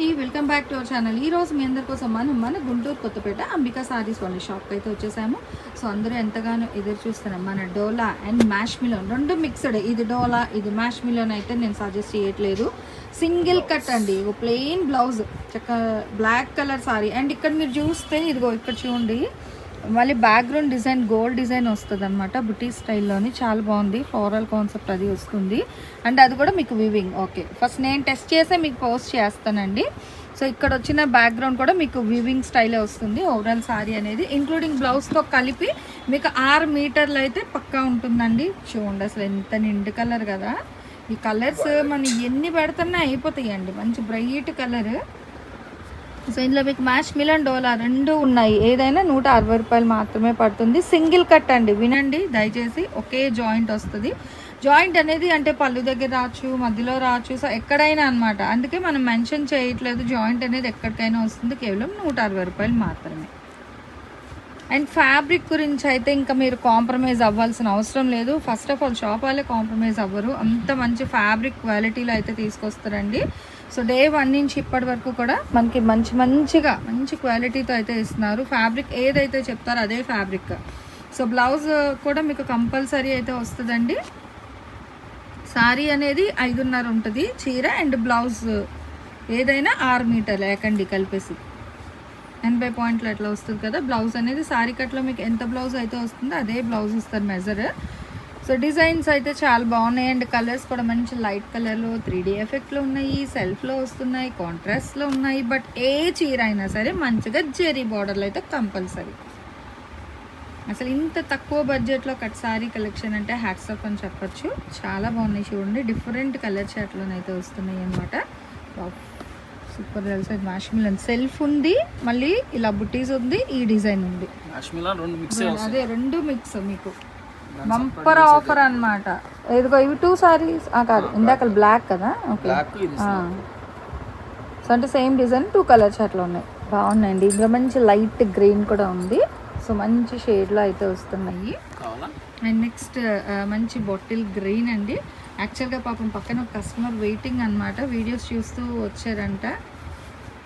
అండి. Welcome back to our channel ఈ రోజు మీ అందరి కోసం మనం మన గుంటూరు కొత్తపేట అంబికా సారీస్ వాళ్ళ షాప్కి అయితే వచ్చేసాము. సో అందరూ ఎంతగానో ఎదురు చూస్తున్నాం మన డోలా అండ్ మ్యాష్ మిలోన్ రెండు మిక్స్డ్ ఇది డోలా ఇది మ్యాష్ మిలోన్ అయితే నేను సజెస్ట్ చేయట్లేదు. సింగిల్ కట్ అండి. ఇగో ప్లెయిన్ బ్లౌజ్ చక్క బ్లాక్ కలర్ సారీ అండ్ ఇక్కడ మీరు చూస్తే ఇదిగో ఇక్కడ చూడండి. మళ్ళీ బ్యాక్గ్రౌండ్ డిజైన్ గోల్డ్ డిజైన్ వస్తుంది అనమాట బుటీ స్టైల్లోని చాలా బాగుంది. ఫ్లోరల్ కాన్సెప్ట్ అది వస్తుంది. అండ్ అది కూడా మీకు వివింగ్ ఓకే ఫస్ట్ నేను టెస్ట్ చేసే మీకు పోస్ట్ చేస్తానండి. సో ఇక్కడ వచ్చిన బ్యాక్గ్రౌండ్ కూడా మీకు వివింగ్ స్టైలే వస్తుంది. ఓవరాల్ శారీ అనేది ఇంక్లూడింగ్ బ్లౌజ్తో కలిపి మీకు ఆరు మీటర్లు అయితే పక్కా ఉంటుందండి. చూడండి అసలు ఎంత నిండు కలర్ కదా. ఈ కలర్స్ మనం ఎన్ని పెడుతున్నా అయిపోతాయండి. మంచి బ్రైట్ కలర్ సో ఇందులో మీకు మ్యాష్ మిలన్ డోలా రెండు ఉన్నాయి. ఏదైనా నూట అరవై రూపాయలు మాత్రమే పడుతుంది. సింగిల్ కట్ అండి. వినండి దయచేసి ఒకే జాయింట్ వస్తుంది. జాయింట్ అనేది అంటే పళ్ళు దగ్గర రావచ్చు మధ్యలో రావచ్చు సో ఎక్కడైనా అనమాట అందుకే మనం మెన్షన్ చేయట్లేదు జాయింట్ అనేది ఎక్కడికైనా వస్తుంది. కేవలం నూట అరవై రూపాయలు మాత్రమే. అండ్ ఫ్యాబ్రిక్ గురించి అయితే ఇంకా మీరు కాంప్రమైజ్ అవ్వాల్సిన అవసరం లేదు. ఫస్ట్ ఆఫ్ ఆల్ షాప్ వాళ్ళే కాంప్రమైజ్ అవ్వరు. అంత మంచి ఫ్యాబ్రిక్ క్వాలిటీలో అయితే తీసుకొస్తారండి. సో డే వన్ నుంచి ఇప్పటి వరకు కూడా మనకి మంచి మంచిగా మంచి క్వాలిటీతో అయితే ఇస్తున్నారు. ఫ్యాబ్రిక్ ఏదైతే చెప్తారో అదే ఫ్యాబ్రిక్. సో బ్లౌజ్ కూడా మీకు కంపల్సరీ అయితే వస్తుందండి. సారీ అనేది ఐదున్నర ఉంటుంది చీర అండ్ బ్లౌజ్ ఏదైనా ఆరు మీటర్లు ఏకండి కలిపేసి. ఎనభై పాయింట్లు అట్లా వస్తుంది కదా బ్లౌజ్ అనేది సారీ కట్లో మీకు ఎంత బ్లౌజ్ అయితే వస్తుందో అదే బ్లౌజ్ ఇస్తారు మెజర్ సో డిజైన్స్ అయితే చాలా బాగున్నాయి. అండ్ కలర్స్ కూడా మంచి లైట్ కలర్లో త్రీ డీ ఎఫెక్ట్లో ఉన్నాయి సెల్ఫ్లో వస్తున్నాయి కాంట్రాస్ట్లో ఉన్నాయి. బట్ ఏ చీర అయినా సరే మంచిగా జెరీ బార్డర్లో అయితే కంపల్సరీ అసలు ఇంత తక్కువ బడ్జెట్లో కట్ సారీ కలెక్షన్ అంటే హ్యాట్సప్ అని చెప్పొచ్చు. చాలా బాగున్నాయి చూడండి. డిఫరెంట్ కలర్ చాట్లోనైతే వస్తున్నాయి అనమాట సూపర్ తెలుసు మ్యాష్ మిలన్ సెల్ఫ్ ఉంది. మళ్ళీ ఇలా బుటీస్ ఉంది ఈ డిజైన్ ఉంది. అదే రెండు మిక్స్ మీకు. బంపర్ ఆఫర్ అన్నమాట. ఇదిగో ఇవి టూ సారీస్ కాదు ఇందాక బ్లాక్ కదా? ఓకే సో అంటే సేమ్ డిజైన్ టూ కలర్స్ అట్లా ఉన్నాయి. బాగున్నాయండి. ఇందులో మంచి లైట్ గ్రీన్ కూడా ఉంది. సో మంచి షేడ్లో అయితే వస్తున్నాయి. అండ్ నెక్స్ట్ మంచి బాటిల్ గ్రీన్ అండి. యాక్చువల్గా పాపం పక్కన ఒక కస్టమర్ వెయిటింగ్ అనమాట వీడియోస్ చూస్తూ వచ్చారంట.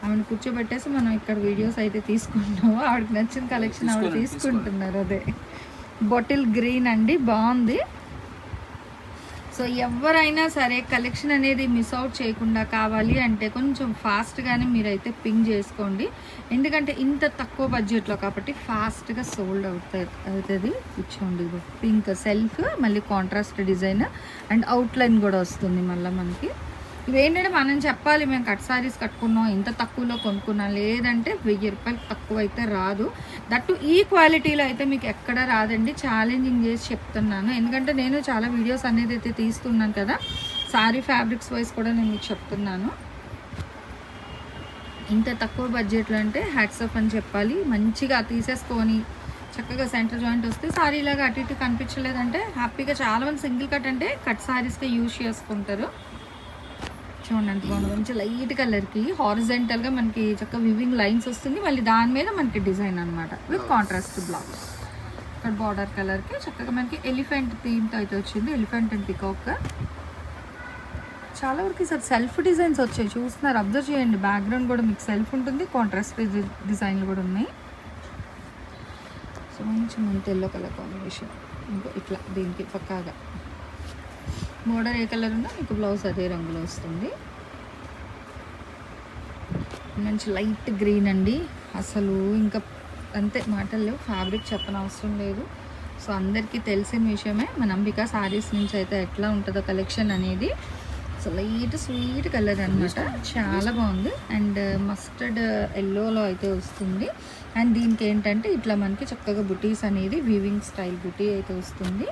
ఆవిడ కూర్చోబెట్టేసి మనం ఇక్కడ వీడియోస్ అయితే తీసుకుంటాము ఆవిడకి నచ్చిన కలెక్షన్ ఆవిడ తీసుకుంటున్నారు అదే. బాటిల్ గ్రీన్ అండి బాగుంది. సో ఎవరైనా సరే కలెక్షన్ అనేది మిస్ అవుట్ చేయకుండా కావాలి అంటే కొంచెం ఫాస్ట్గానే మీరైతే పింగ్ చేసుకోండి. ఎందుకంటే ఇంత తక్కువ బడ్జెట్లో కాబట్టి ఫాస్ట్గా సోల్డ్ అవుతుంది. అవుతుంది ఇచ్చోండి పింక్ సెల్ఫ్ మళ్ళీ కాంట్రాస్ట్ డిజైన్ అండ్ అవుట్లైన్ కూడా వస్తుంది మళ్ళీ మనకి. ఇవేంటంటే మనం చెప్పాలి మేము కట్ సారీస్ కట్టుకున్నాం ఇంత తక్కువలో కొనుక్కున్నాం. లేదంటే వెయ్యి రూపాయలు తక్కువ అయితే రాదు. దట్టు ఈ క్వాలిటీలో అయితే మీకు ఎక్కడ రాదండి. ఛాలెంజింగ్ చేసి చెప్తున్నాను. ఎందుకంటే నేను చాలా వీడియోస్ అనేది అయితే తీస్తున్నాను కదా. సారీ ఫ్యాబ్రిక్స్ వైజ్ కూడా నేను మీకు చెప్తున్నాను. ఇంత తక్కువ బడ్జెట్లో అంటే హ్యాట్సప్ అని చెప్పాలి. మంచిగా తీసేసుకొని చక్కగా సెంటర్ జాయింట్ వస్తే సారీ ఇలాగా అటు ఇటు కనిపించలేదంటే హ్యాపీగా చాలా మంది సింగిల్ కట్ అంటే కట్ సారీస్గా యూజ్ చేసుకుంటారు. చూడండి ఎంత బాగుంది. మంచి లైట్ కలర్కి హారిజెంటల్గా మనకి చక్కగా వివింగ్ లైన్స్ వస్తుంది. మళ్ళీ దాని మీద మనకి డిజైన్ అనమాట విత్ కాంట్రాస్ట్ బ్లౌజ్ ఇక్కడ బార్డర్ కలర్కి చక్కగా మనకి ఎలిఫెంట్ థీమ్తో అయితే వచ్చింది. ఎలిఫెంట్ అండ్ పికాక్ చాలా వరకు సార్ సెల్ఫ్ డిజైన్స్ వచ్చాయి. చూస్తున్నారు అబ్జర్వ్ చేయండి. బ్యాక్గ్రౌండ్ కూడా మీకు సెల్ఫ్ ఉంటుంది. కాంట్రాస్ట్ డిజైన్లు కూడా ఉన్నాయి. సో మంచి మంచి ఎల్లో కలర్ కాంబినేషన్ ఇంకో ఇట్లా దీనికి పక్కాగా. మోడల్ ఏ కలర్ ఉందో మీకు బ్లౌజ్ అదే రంగులో వస్తుంది. మంచి లైట్ గ్రీన్ అండి. అసలు ఇంకా అంతే మాటల్లో ఫ్యాబ్రిక్ చెప్పనవసరం లేదు. సో అందరికీ తెలిసిన విషయమే మన అంబికా సారీస్ నుంచి అయితే ఎట్లా ఉంటుందో కలెక్షన్ అనేది. సో లైట్ స్వీట్ కలర్ అనమాట చాలా బాగుంది. అండ్ మస్టర్డ్ ఎల్లోలో అయితే వస్తుంది. అండ్ దీనికి ఏంటంటే ఇట్లా మనకి చక్కగా బుటీస్ అనేది వీవింగ్ స్టైల్ బుటీ అయితే వస్తుంది.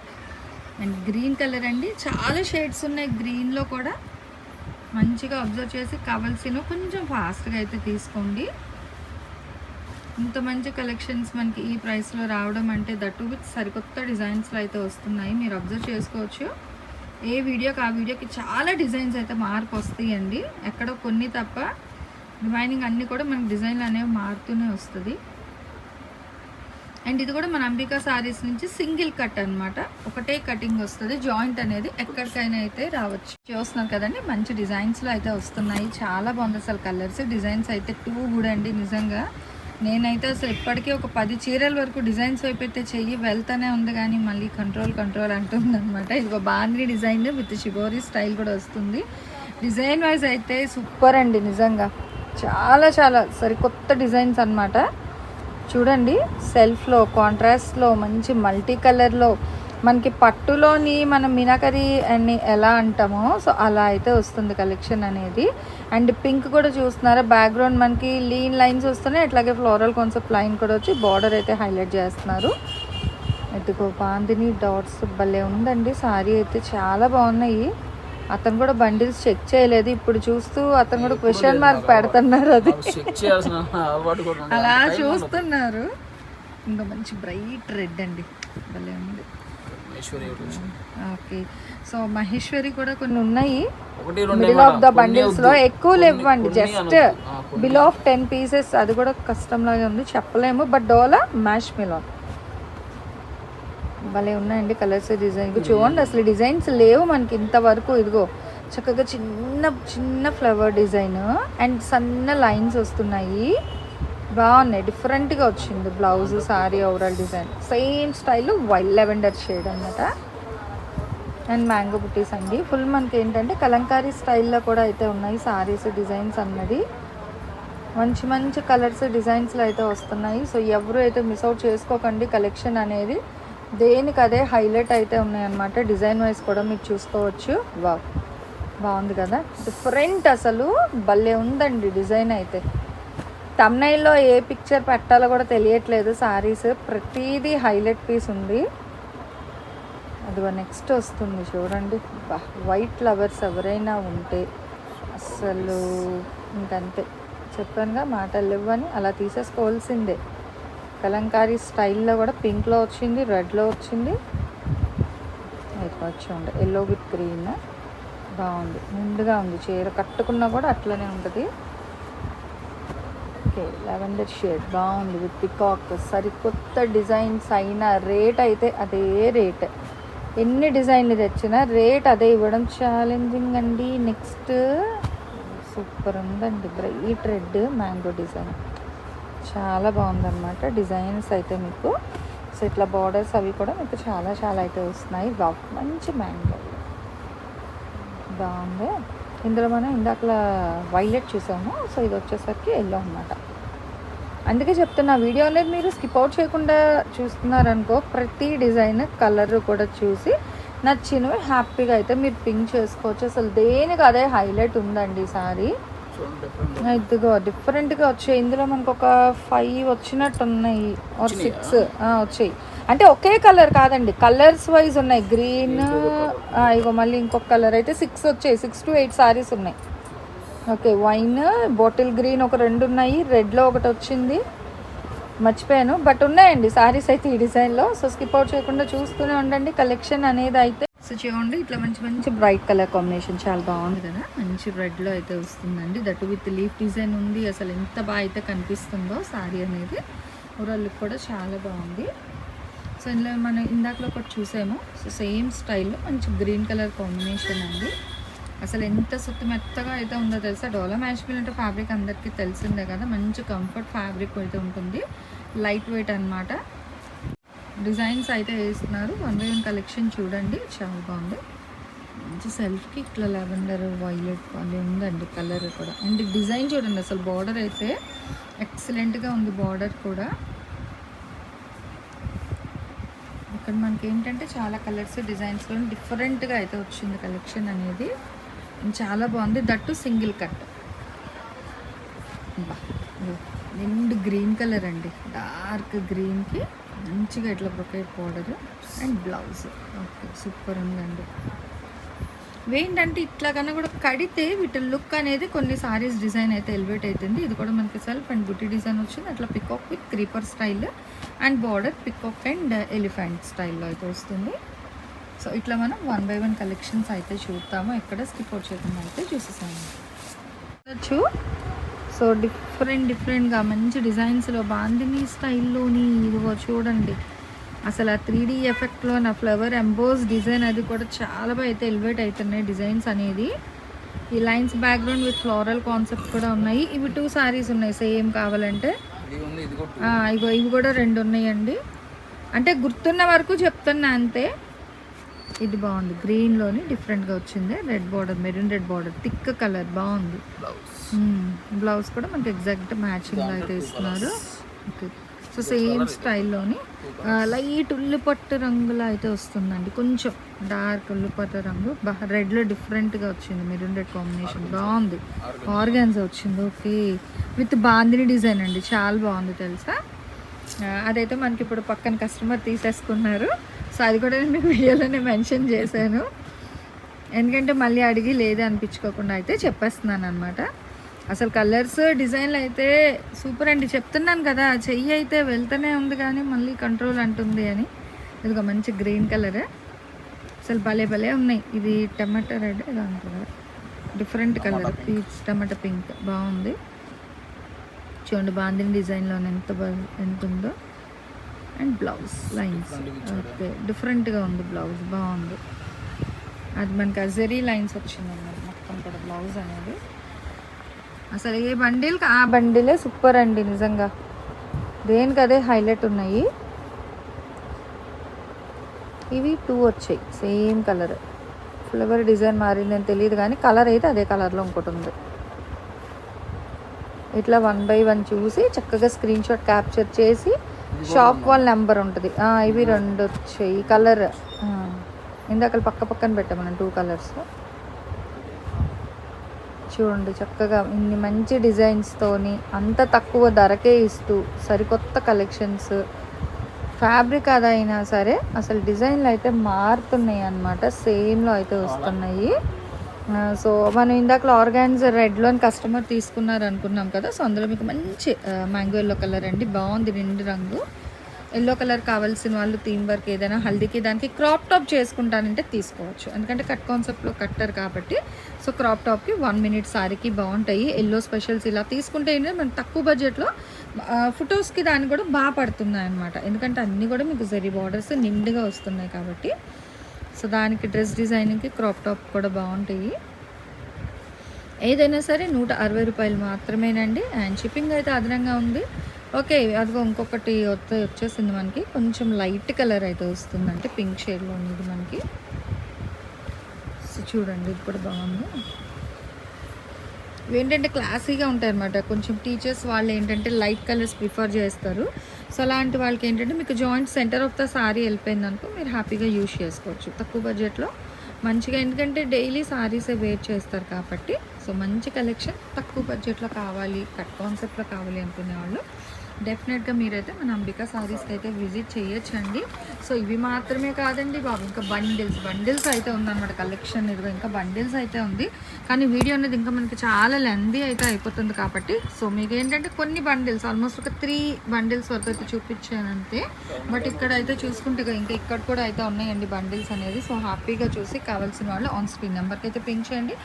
అండ్ గ్రీన్ కలర్ అండి. చాలా షేడ్స్ ఉన్నాయి గ్రీన్లో కూడా. మంచిగా అబ్జర్వ్ చేసి కావాల్సిన కొంచెం ఫాస్ట్గా అయితే తీసుకోండి. ఇంత మంచి కలెక్షన్స్ మనకి ఈ ప్రైస్లో రావడం అంటే దట్టు విత్ సరికొత్త డిజైన్స్లో అయితే వస్తున్నాయి. మీరు అబ్జర్వ్ చేసుకోవచ్చు. ఏ వీడియోకి ఆ వీడియోకి చాలా డిజైన్స్ అయితే మార్పు వస్తాయండి. ఎక్కడో కొన్ని తప్ప రిమైనింగ్ అన్నీ కూడా మనకి డిజైన్లు అనేవి మారుతూనే వస్తుంది. అండ్ ఇది కూడా మన అంబికా సారీస్ నుంచి సింగిల్ కట్ అన్నమాట. ఒకటే కటింగ్ వస్తుంది. జాయింట్ అనేది ఎక్కడికైనా అయితే రావచ్చు. చూస్తున్నారు కదండి మంచి డిజైన్స్లో అయితే వస్తున్నాయి. చాలా బాగుంది అసలు కలర్స్ డిజైన్స్ అయితే టూ కూడా అండి నిజంగా. నేనైతే అసలు ఇప్పటికే ఒక పది చీరల వరకు డిజైన్స్ వైపు అయితే చెయ్యి వెళ్తానే ఉంది కానీ మళ్ళీ కంట్రోల్ కంట్రోల్ అంటుంది అనమాట ఇది బాంద్రీ డిజైన్ విత్ షిబోరి స్టైల్ కూడా వస్తుంది. డిజైన్ వైజ్ అయితే సూపర్ అండి నిజంగా. చాలా చాలా సరికొత్త డిజైన్స్ అనమాట చూడండి సెల్ఫ్లో కాంట్రాస్ట్లో మంచి మల్టీ కలర్లో. మనకి పట్టులోని మనం మినకరి అని ఎలా అంటామో సో అలా అయితే వస్తుంది కలెక్షన్ అనేది. అండ్ పింక్ కూడా చూస్తున్నారా? బ్యాక్గ్రౌండ్ మనకి లీన్ లైన్స్ వస్తున్నాయి. అట్లాగే ఫ్లోరల్ కాన్సెప్ట్ లైన్ కూడా వచ్చి బార్డర్ అయితే హైలైట్ చేస్తున్నారు. ఎత్తుకో బాందిని డాట్స్ భలే ఉందండి. సారీ అయితే చాలా బాగున్నాయి. అతను కూడా బండిల్స్ చెక్ చేయలేదు. ఇప్పుడు చూస్తూ అతను కూడా క్వశ్చన్ మార్క్ పెడుతున్నారు అది. చెక్ చేయాల్సిన అలవాటు కూడా ఉంది. అలా చూస్తున్నారు. ఇంకా మంచి బ్రైట్ రెడ్ అండి. భలే ఉంది. ఓకే. సో మహేశ్వరి కూడా కొన్ని ఉన్నాయి. ఒకటి రెండు మిడిల్ ఆఫ్ ద? బండిల్స్లో ఎక్కువ. లేవండి. Just. Below of ten pieces అది కూడా కష్టంలాగే ఉంది. చెప్పలేము. బట్ డోలా మ్యాష్ మిలాన్ భలే ఉన్నాయండి కలర్స్ డిజైన్. చూడండి అసలు డిజైన్స్ లేవు మనకి ఇంతవరకు. ఇదిగో చక్కగా చిన్న చిన్న ఫ్లవర్ డిజైన్ అండ్ సన్న లైన్స్ వస్తున్నాయి. బాగున్నాయి. డిఫరెంట్గా వచ్చింది blouse sari overall design same style white lavender shade అన్నమాట. అండ్ మ్యాంగో బుటీస్ అండి. ఫుల్ మనకి ఏంటంటే కలంకారీ స్టైల్లో కూడా అయితే ఉన్నాయి సారీస్ డిజైన్స్ అన్నది. మంచి మంచి కలర్స్ డిజైన్స్లో అయితే వస్తున్నాయి. సో ఎవరు అయితే మిస్ అవుట్ చేసుకోకండి కలెక్షన్ అనేది. దేనికి అదే హైలైట్ అయితే ఉన్నాయన్నమాట. డిజైన్ వైజ్ కూడా మీరు చూసుకోవచ్చు. వా బాగుంది కదా. డిఫరెంట్ అసలు భలే ఉందండి డిజైన్ అయితే. తమ్నైల్లో ఏ పిక్చర్ పెట్టాలో కూడా తెలియట్లేదు సారీస్. ప్రతిదీ హైలైట్ పీస్ ఉంది. అదిగో నెక్స్ట్ వస్తుంది చూడండి. వైట్ ఫ్లవర్స్ ఎవరైనా ఉంటే అసలు ఇంకంతే. చెప్పానుగా మాటలు ఇవ్వని అలా తీసేసుకోవాల్సిందే. కలంకారీ స్టైల్లో కూడా పింక్లో వచ్చింది రెడ్లో వచ్చింది. వచ్చి ఉండే ఎల్లో విత్ గ్రీన్ బాగుంది. నిండుగా ఉంది. చీర కట్టుకున్నా కూడా అట్లనే ఉంటుంది. ఓకే లెవెండర్ షేడ్ బాగుంది. విత్ పికాక్ సరికొత్త డిజైన్స్ అయినా రేట్ అయితే అదే రేట్. ఎన్ని డిజైన్లు తెచ్చినా రేట్ అదే ఇవ్వడం ఛాలెంజింగ్ అండి. నెక్స్ట్ సూపర్ ఉందండి. బ్రైట్ రెడ్ మ్యాంగో డిజైన్ చాలా బాగుందన్నమాట డిజైన్స్ అయితే మీకు. సో ఇట్లా బార్డర్స్ అవి కూడా మీకు చాలా చాలా అయితే వస్తున్నాయి. బాగు మంచి మ్యాంగో బాగుంది. ఇందులో మనం ఇందాకలా వైలెట్ చూసాము. సో ఇది వచ్చేసరికి ఎల్లో అనమాట అందుకే చెప్తున్నా వీడియో అనేది మీరు స్కిప్ అవుట్ చేయకుండా చూస్తున్నారనుకో ప్రతి డిజైన్ కలర్ కూడా చూసి నచ్చినవి హ్యాపీగా అయితే మీరు పింక్ చేసుకోవచ్చు. అసలు దేనికి అదే హైలైట్ ఉందండి సారీ? ఇదిగో డిఫరెంట్గా వచ్చాయి. ఇందులో మనకు ఒక ఫైవ్ వచ్చినట్టు ఉన్నాయి ఆర్? సిక్స్ వచ్చాయి. అంటే ఒకే కలర్ కాదండి. కలర్స్ వైజ్ ఉన్నాయి. గ్రీన్ ఇగో మళ్ళీ ఇంకొక కలర్ అయితే సిక్స్ వచ్చాయి. సిక్స్ టు ఎయిట్ సారీస్ ఉన్నాయి. ఓకే వైన్ బాటిల్ గ్రీన్ ఒక రెండు ఉన్నాయి. రెడ్లో ఒకటి వచ్చింది. మర్చిపోయాను. బట్ ఉన్నాయండి. సారీస్ అయితే ఈ డిజైన్లో సో స్కిప్ అవుట్ చేయకుండా చూస్తూనే ఉండండి. కలెక్షన్ అనేది అయితే చూడండి ఇట్లా మంచి మంచి బ్రైట్ కలర్ కాంబినేషన్ చాలా బాగుంది. కదా మంచి రెడ్లో అయితే వస్తుందండి. దట్ విత్ లీఫ్ డిజైన్ ఉంది. అసలు ఎంత బాగా అయితే కనిపిస్తుందో సారీ అనేది. ఓవరాల్ లుక్ కూడా చాలా బాగుంది. సో ఇందులో మనం ఇందాకలో ఒకటి చూసాము. సో సేమ్ స్టైల్లో మంచి గ్రీన్ కలర్ కాంబినేషన్ అండి. అసలు ఎంత సుత్తు మెత్తగా అయితే ఉందో తెలుసా? డోలా మ్యాష్మిల్ అంటే ఫ్యాబ్రిక్ అందరికీ తెలిసిందే కదా. మంచి కంఫర్ట్ ఫ్యాబ్రిక్ అయితే ఉంటుంది. లైట్ వెయిట్ అన్నమాట. డిజైన్స్ అయితే వేస్తున్నారు. వన్ బై వన్ కలెక్షన్ చూడండి. చాలా బాగుంది. మంచి సెల్ఫ్కి ఇట్లా లెవెండర్ వైలెట్ అది ఉందండి కలర్ కూడా. అండ్ డిజైన్ చూడండి అసలు బార్డర్ అయితే ఎక్సలెంట్గా ఉంది బార్డర్ కూడా. ఇక్కడ మనకి ఏంటంటే చాలా కలర్స్ డిజైన్స్లో డిఫరెంట్గా అయితే వచ్చింది కలెక్షన్ అనేది. చాలా బాగుంది. That single cut. నిండు గ్రీన్ కలర్ అండి. డార్క్ గ్రీన్కి మంచిగా ఇట్లా brocade border and blouse. Okay super ఉందండి. ఏంటంటే ఇట్లా కన్నా కూడా కడితే వీటి లుక్ అనేది కొన్ని సారీస్ డిజైన్ అయితే ఎలివేట్ అవుతుంది ఇది కూడా మనకి సెల్ఫ్ అండ్ బుట్టి డిజైన్ వచ్చింది. అట్లా peacock with creeper style and border peacock and elephant స్టైల్లో అయితే వస్తుంది. సో ఇట్లా మనం వన్ బై వన్ కలెక్షన్స్ అయితే చూద్దాము. ఎక్కడ స్కిప్ అవుట్ చేయకుండా అయితే చూసేసాము చూ సో డిఫరెంట్ డిఫరెంట్గా మంచి డిజైన్స్లో బాందిని స్టైల్లోని ఇదిగో చూడండి. అసలు ఆ త్రీ డీ ఎఫెక్ట్లో నా ఫ్లవర్ ఎంబోస్ డిజైన్ అది కూడా చాలా బాగా అయితే ఎలివేట్ అవుతున్నాయి డిజైన్స్ అనేది. ఈ lines background with floral concept కూడా ఉన్నాయి. ఇవి టూ సారీస్ ఉన్నాయి. సేమ్ కావాలంటే. ఇగో ఇవి కూడా రెండు ఉన్నాయండి. అంటే గుర్తున్న వరకు చెప్తున్నా అంతే. ఇది బాగుంది. గ్రీన్లోని డిఫరెంట్గా వచ్చింది. Red border maroon red border thick colour బాగుంది. బ్లౌజ్ బ్లౌజ్ కూడా మనకి ఎగ్జాక్ట్ మ్యాచింగ్ అయితే ఇస్తున్నారు ఓకే సో సేమ్ స్టైల్లోని లైట్ ఉల్లిపట్టు రంగులో అయితే వస్తుందండి. కొంచెం డార్క్ ఉల్లిపట్టు రంగు. రెడ్లో డిఫరెంట్గా వచ్చింది మెరూన్ రెడ్ కాంబినేషన్ బాగుంది. ఆర్గాన్స్ వచ్చింది. ఓకే విత్ బాందిని డిజైన్ అండి. చాలా బాగుంది తెలుసా? ఆ, అదైతే మనకి ఇప్పుడు పక్కన కస్టమర్ తీసేసుకున్నారు. సో అది కూడా నేను మీకు వీడియోలోనే మెన్షన్ చేశాను. ఎందుకంటే మళ్ళీ అడిగి లేదే అనిపించుకోకుండా అయితే చెప్పేస్తున్నాను అనమాట అసలు కలర్స్ డిజైన్లు అయితే సూపర్ అండి. చెప్తున్నాను కదా చెయ్యి అయితే వెళ్తూనే ఉంది కానీ మళ్ళీ కంట్రోల్ అంటుంది అని. ఇదిగో మంచి గ్రీన్ కలర్ అసలు భలే భలే ఉన్నాయి. ఇది టమాటా రెడ్ అంటారు different colour peach tomato pink బాగుంది. చూడండి బాందిని డిజైన్లో ఎంత బా- ఎంత ఉందో. అండ్ బ్లౌజ్ లైన్స్ ఓకే డిఫరెంట్గా ఉంది బ్లౌజ్ బాగుంది. అది మనకి అజరీ లైన్స్ వచ్చిందన్నమాట. మొత్తం కూడా బ్లౌజ్ అనేది. అసలు ఏ బండిల్ ఆ బండిలే సూపర్ అండి నిజంగా. దేనికి అదే హైలైట్ ఉన్నాయి. ఇవి టూ వచ్చాయి సేమ్ కలర్ ఫ్లవర్ డిజైన్ మారిందని తెలియదు కానీ కలర్ అయితే అదే కలర్లో ఇంకోటి ఉంది. ఇట్లా వన్ బై వన్ చూసి చక్కగా స్క్రీన్ షాట్ క్యాప్చర్ చేసి షాప్ వాళ్ళ నెంబర్ ఉంటుంది. ఇవి రెండు వచ్చాయి. కలర్ ఇందాక పక్క పక్కన పెట్టాం మనం టూ కలర్స్ చూడండి చక్కగా ఇన్ని మంచి డిజైన్స్తోని అంత తక్కువ ధరకే ఇస్తూ సరికొత్త కలెక్షన్స్ ఫ్యాబ్రిక్ అదైనా సరే అసలు డిజైన్లు అయితే మారుతున్నాయి అన్నమాట. సేమ్లో అయితే వస్తున్నాయి. సో మనం ఇందాక ఆర్గాన్స్ రెడ్లోని కస్టమర్ తీసుకున్నారు అనుకున్నాం కదా సో అందులో మీకు మంచి మ్యాంగో ఎల్లో కలర్ అండి బాగుంది నిండు రంగు. ఎల్లో కలర్ కావాల్సిన వాళ్ళు థీమ్ వర్క్ ఏదైనా హల్దీకి దానికి క్రాప్ టాప్ చేసుకుంటానంటే తీసుకోవచ్చు. ఎందుకంటే కట్ కాన్సెప్ట్లో కట్టర్ కాబట్టి సో క్రాప్ టాప్కి వన్ మినిట్ సారీకి బాగుంటాయి. ఎల్లో స్పెషల్స్ ఇలా తీసుకుంటే ఏంటంటే మనం తక్కువ బడ్జెట్లో ఫొటోస్కి దానికి కూడా బాగా పడుతున్నాయి అనమాట ఎందుకంటే అన్నీ కూడా మీకు జరీ బార్డర్స్ నిండుగా వస్తున్నాయి కాబట్టి సో దానికి డ్రెస్ డిజైనింగ్కి క్రాప్ టాప్ కూడా బాగుంటాయి. ఏదైనా సరే నూట అరవై రూపాయలు మాత్రమేనండి. అండ్ షిప్పింగ్ అయితే అదనంగా ఉంది. ఓకే అదిగో ఇంకొకటి వస్తే వచ్చేసింది మనకి. కొంచెం లైట్ కలర్ అయితే వస్తుంది. అంటే పింక్ షేడ్లో ఉంది మనకి. సో చూడండి ఇది కూడా బాగుంది? ఏంటంటే క్లాసీగా ఉంటాయి అనమాట కొంచెం టీచర్స్ వాళ్ళు ఏంటంటే లైట్ కలర్స్ ప్రిఫర్ చేస్తారు. సో అలాంటి వాళ్ళకి ఏంటంటే మీకు joint centre of the sari వెళ్ళిపోయింది అనుకో మీరు హ్యాపీగా యూజ్ చేసుకోవచ్చు. తక్కువ బడ్జెట్లో మంచిగా ఎందుకంటే డైలీ సారీసే వేర్ చేస్తారు కాబట్టి. సో మంచి కలెక్షన్ తక్కువ బడ్జెట్లో కావాలి కట్ కాన్సెప్ట్లో కావాలి అనుకునే వాళ్ళు డెఫినెట్గా మీరైతే మన అంబికా సారీస్ అయితే విజిట్ చేయొచ్చండి. సో ఇవి మాత్రమే కాదండి బాబు ఇంకా బండిల్స్ బండిల్స్ అయితే ఉందన్నమాట కలెక్షన్ ఇదిగో ఇంకా బండిల్స్ అయితే ఉంది. కానీ వీడియో అనేది ఇంకా మనకి చాలా లెందీ అయితే అయిపోతుంది కాబట్టి సో మీకు ఏంటంటే కొన్ని బండిల్స్ ఆల్మోస్ట్ ఒక త్రీ బండిల్స్ వరకు అయితే చూపించాను అంతే. బట్ ఇక్కడ అయితే చూసుకుంటే ఇంకా ఇక్కడ కూడా అయితే ఉన్నాయండి బండిల్స్ అనేది సో హ్యాపీగా చూసి కావాల్సిన వాళ్ళు ఆన్ స్క్రీన్ నెంబర్కి అయితే పెంచేయండి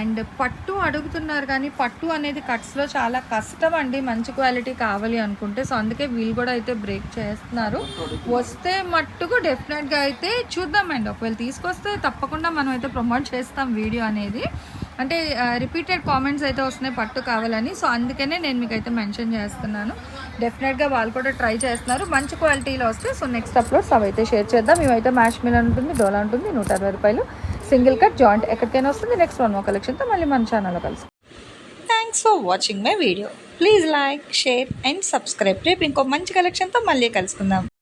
అండ్ పట్టు అడుగుతున్నారు కానీ పట్టు అనేది కట్స్లో చాలా కష్టం అండి. మంచి క్వాలిటీ కావాలి అనుకుంటే. సో అందుకే వీళ్ళు కూడా అయితే బ్రేక్ చేస్తున్నారు. వస్తే మట్టుకు డెఫినెట్గా అయితే చూద్దామండి ఒకవేళ తీసుకొస్తే తప్పకుండా మనం అయితే ప్రమోట్ చేస్తాం వీడియో అనేది. అంటే రిపీటెడ్ కామెంట్స్ అయితే వస్తున్నాయి పట్టు కావాలని. సో అందుకనే నేను మీకు అయితే మెన్షన్ చేస్తున్నాను డెఫినెట్గా వాళ్ళు కూడా ట్రై చేస్తున్నారు. మంచి క్వాలిటీలో వస్తే. సో నెక్స్ట్ అప్లోడ్స్ అవి అయితే షేర్ చేద్దాం. ఇవైతే మ్యాష్ మిల్ ఉంటుంది డోలా ఉంటుంది నూట అరవై రూపాయలు. సింగిల్ కట్ జాయింట్ ఎక్కడికైనా వస్తుంది. నెక్స్ట్ వన్ మో కలెక్షన్తో మళ్ళీ మన ఛానల్లో కలిసి thanks for watching my video please like share and subscribe రేపు ఇంకో మంచి కలెక్షన్తో మళ్ళీ కలుసుకుందాం.